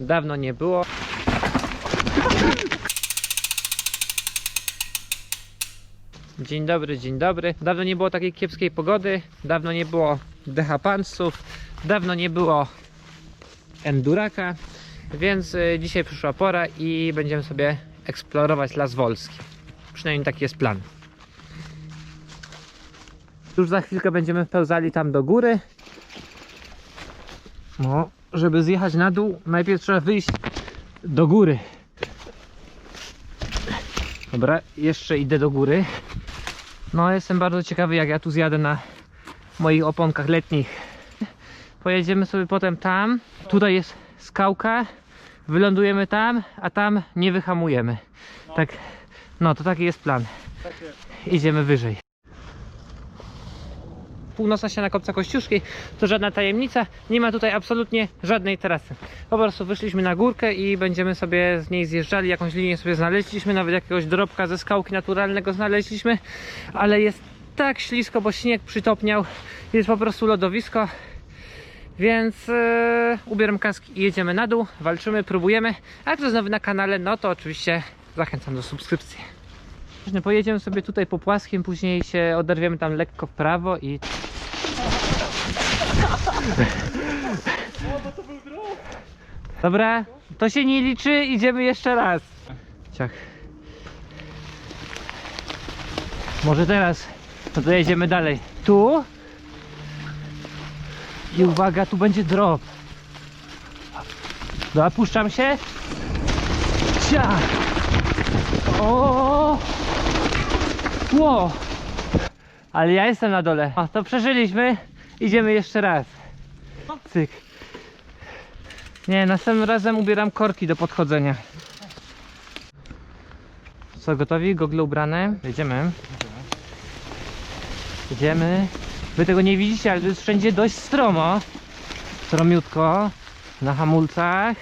Dawno nie było. Dzień dobry, dzień dobry. Dawno nie było takiej kiepskiej pogody, dawno nie było dehapansów, dawno nie było enduraka, więc y, dzisiaj przyszła pora i będziemy sobie eksplorować Las Wolski. Przynajmniej taki jest plan. Już za chwilkę będziemy pełzali tam do góry. No, żeby zjechać na dół, najpierw trzeba wyjść do góry. Dobra, jeszcze idę do góry. No, jestem bardzo ciekawy, jak ja tu zjadę na moich oponkach letnich. Pojedziemy sobie potem tam. Tutaj jest skałka. Wylądujemy tam, a tam nie wyhamujemy. Tak, no to taki jest plan. Idziemy wyżej. Północna ściana kopca Kościuszki to żadna tajemnica. Nie ma tutaj absolutnie żadnej trasy. Po prostu wyszliśmy na górkę i będziemy sobie z niej zjeżdżali. Jakąś linię sobie znaleźliśmy, nawet jakiegoś drobka ze skałki naturalnego znaleźliśmy, ale jest tak ślisko, bo śnieg przytopniał. Jest po prostu lodowisko. Więc e, ubieram kaski i jedziemy na dół, walczymy, próbujemy. A jak to nowy na kanale, no to oczywiście zachęcam do subskrypcji. Pojedziemy sobie tutaj po płaskim, później się oderwiemy tam lekko w prawo i Dobra, to się nie liczy, idziemy jeszcze raz. Ciach. Może teraz, no to jedziemy dalej. Tu. I uwaga, tu będzie drop. Dobra, puszczam się. Ciach. O! Ło! Ale ja jestem na dole. O, to przeżyliśmy. Idziemy jeszcze raz. Cyk. Nie, następnym razem ubieram korki do podchodzenia. Co, gotowi? Gogle ubrane? Jedziemy. Jedziemy. Wy tego nie widzicie, ale to jest wszędzie dość stromo. Stromiutko. Na hamulcach.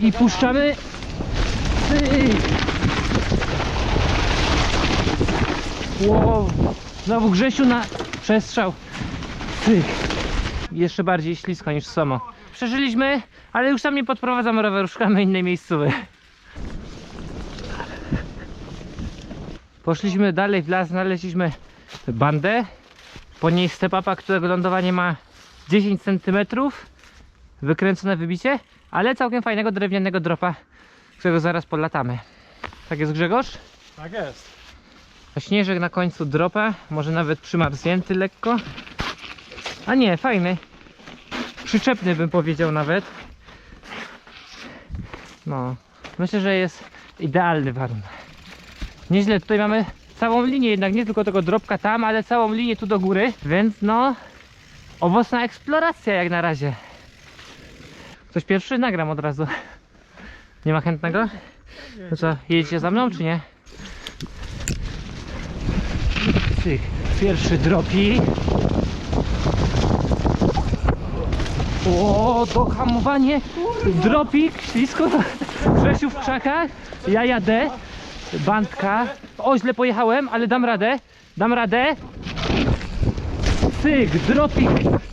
I puszczamy. Wow. Znowu Grzesiu na przestrzał. Cyk. Jeszcze bardziej ślisko niż samo. Przeżyliśmy, ale już sam nie podprowadzamy roweru, szukamy innej miejscowej. Poszliśmy dalej w las, znaleźliśmy bandę. Po niej stepapa, którego lądowanie ma 10 cm. Wykręcone wybicie, ale całkiem fajnego drewnianego dropa, którego zaraz podlatamy. Tak jest Grzegorz? Tak jest. Śnieżek na końcu dropa, może nawet przymarznięty lekko. A nie, fajny. Przyczepny bym powiedział nawet. No, myślę, że jest idealny warunek. Nieźle, tutaj mamy całą linię, jednak nie tylko tego dropka tam, ale całą linię tu do góry, więc no, owocna eksploracja jak na razie. Ktoś pierwszy? Nagram od razu. Nie ma chętnego? To co, jedziecie za mną czy nie? Cyk. Pierwszy dropi. O, dohamowanie. Dropik, ślisko. Grzesiu w krzakach. Ja jadę. Bandka. O, źle pojechałem, ale dam radę. Dam radę. Cyk, dropik,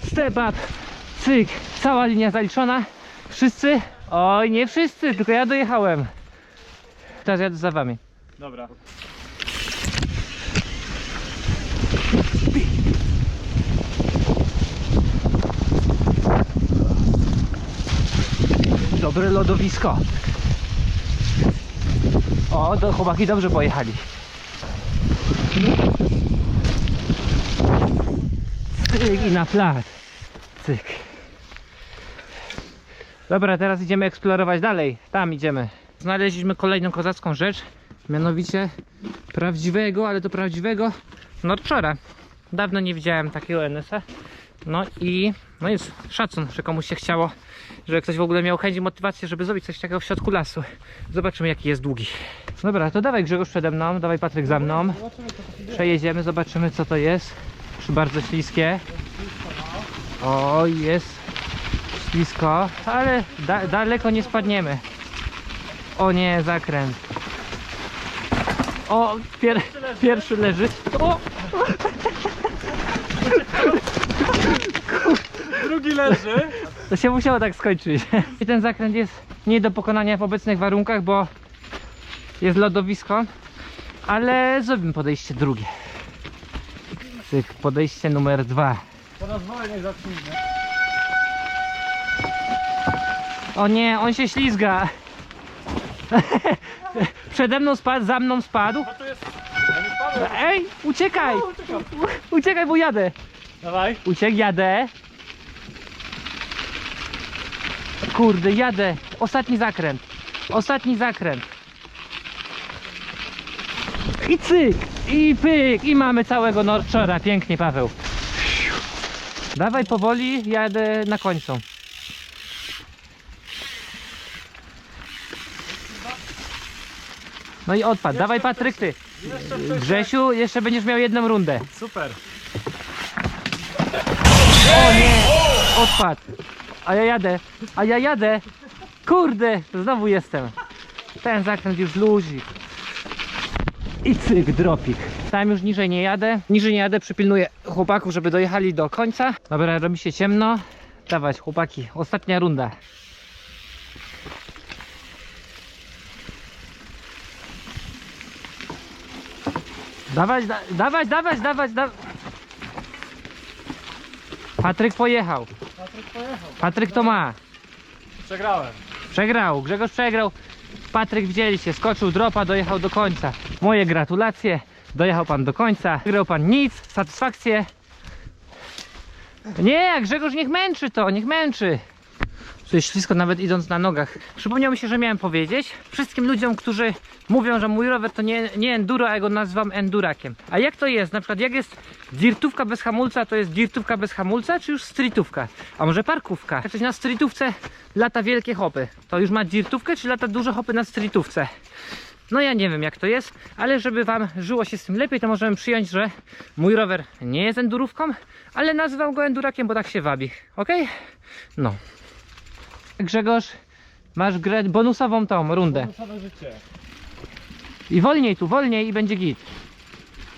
step up. Cyk, cała linia zaliczona. Wszyscy? Oj, nie wszyscy, tylko ja dojechałem. Teraz jadę za wami. Dobra. Dobre lodowisko. O, to chłopaki dobrze pojechali. Cyk i na plac. Cyk. Dobra, teraz idziemy eksplorować dalej. Tam idziemy. Znaleźliśmy kolejną kozacką rzecz. Mianowicie prawdziwego, ale to prawdziwego Norczora. Dawno nie widziałem takiego NS-a. No i no jest szacun, że komuś się chciało, że ktoś w ogóle miał chęć i motywację, żeby zrobić coś takiego w środku lasu. Zobaczymy jaki jest długi. Dobra, to dawaj Grzegorz przede mną, dawaj Patryk za mną. Przejedziemy, zobaczymy co to jest. Czy bardzo śliskie. O, jest ślisko, ale da daleko nie spadniemy. O nie, zakręt. O, pier pierwszy leży. O, Drugi leży. To się musiało tak skończyć. I ten zakręt jest nie do pokonania w obecnych warunkach, bo jest lodowisko, ale zrobimy podejście drugie. Cyk, podejście numer dwa. Teraz wolniej zacznijmy. O nie, on się ślizga. Przede mną spadł, za mną spadł. No to jest... Ja nie spadłem. Ej, uciekaj! Uciekam. Uciekaj, bo jadę. Dawaj. Uciek, jadę. Kurde, jadę. Ostatni zakręt. Ostatni zakręt. I cyk, i pyk, i mamy całego Norczora. Pięknie, Paweł. Dawaj powoli, jadę na końcu. No i odpadł. Dawaj Patryk, ty. Grzesiu, jeszcze będziesz miał jedną rundę. Super. O nie! Odpadł. A ja jadę. A ja jadę. Kurde, znowu jestem. Ten zakręt już luzik. I cyk, dropik. Tam już niżej nie jadę. Niżej nie jadę, przypilnuję chłopaków, żeby dojechali do końca. Dobra, robi się ciemno. Dawać chłopaki, ostatnia runda. Dawać, da, dawać, dawać, dawać, dawać. Patryk pojechał. Patryk pojechał. Patryk to ma. Przegrałem. Przegrał, Grzegorz przegrał. Patryk widzieliście, skoczył dropa, dojechał do końca. Moje gratulacje. Dojechał pan do końca. Wygrał pan nic, satysfakcję. Nie, Grzegorz niech męczy to, niech męczy. Tu jest ślisko nawet idąc na nogach. Przypomniało mi się, że miałem powiedzieć wszystkim ludziom, którzy mówią, że mój rower to nie, nie enduro, a ja go nazywam endurakiem. A jak to jest? Na przykład jak jest dirtówka bez hamulca, to jest dirtówka bez hamulca, czy już streetówka? A może parkówka? Jak ktoś na streetówce lata wielkie hopy, to już ma dirtówkę, czy lata duże hopy na streetówce? No ja nie wiem jak to jest, ale żeby wam żyło się z tym lepiej, to możemy przyjąć, że mój rower nie jest endurówką, ale nazywam go endurakiem, bo tak się wabi. Ok? No. Grzegorz, masz grę bonusową tą rundę. Całe życie. I wolniej tu, wolniej i będzie git.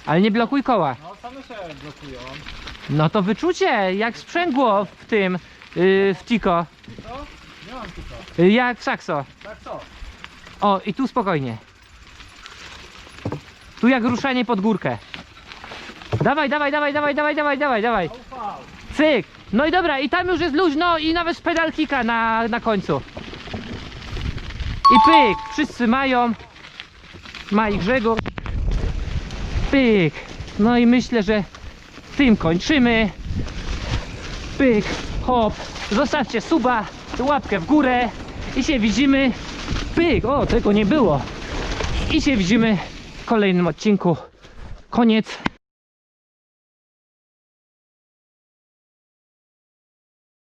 Ale nie blokuj koła. No same się blokują. No to wyczucie, jak sprzęgło w tym, yy, w Tico, Co? Nie mam yy, jak w Saxo. Tak co? O, i tu spokojnie. Tu jak ruszanie pod górkę. Dawaj, dawaj, dawaj, dawaj, dawaj, dawaj, dawaj, dawaj. Ufał. Cyk. No i dobra, i tam już jest luźno i nawet pedal kicka na, na końcu. I pyk, wszyscy mają. Ma i Grzegorz. Pyk. No i myślę, że tym kończymy. Pyk, hop. Zostawcie suba, łapkę w górę i się widzimy. Pyk, o tego nie było. I się widzimy w kolejnym odcinku. Koniec.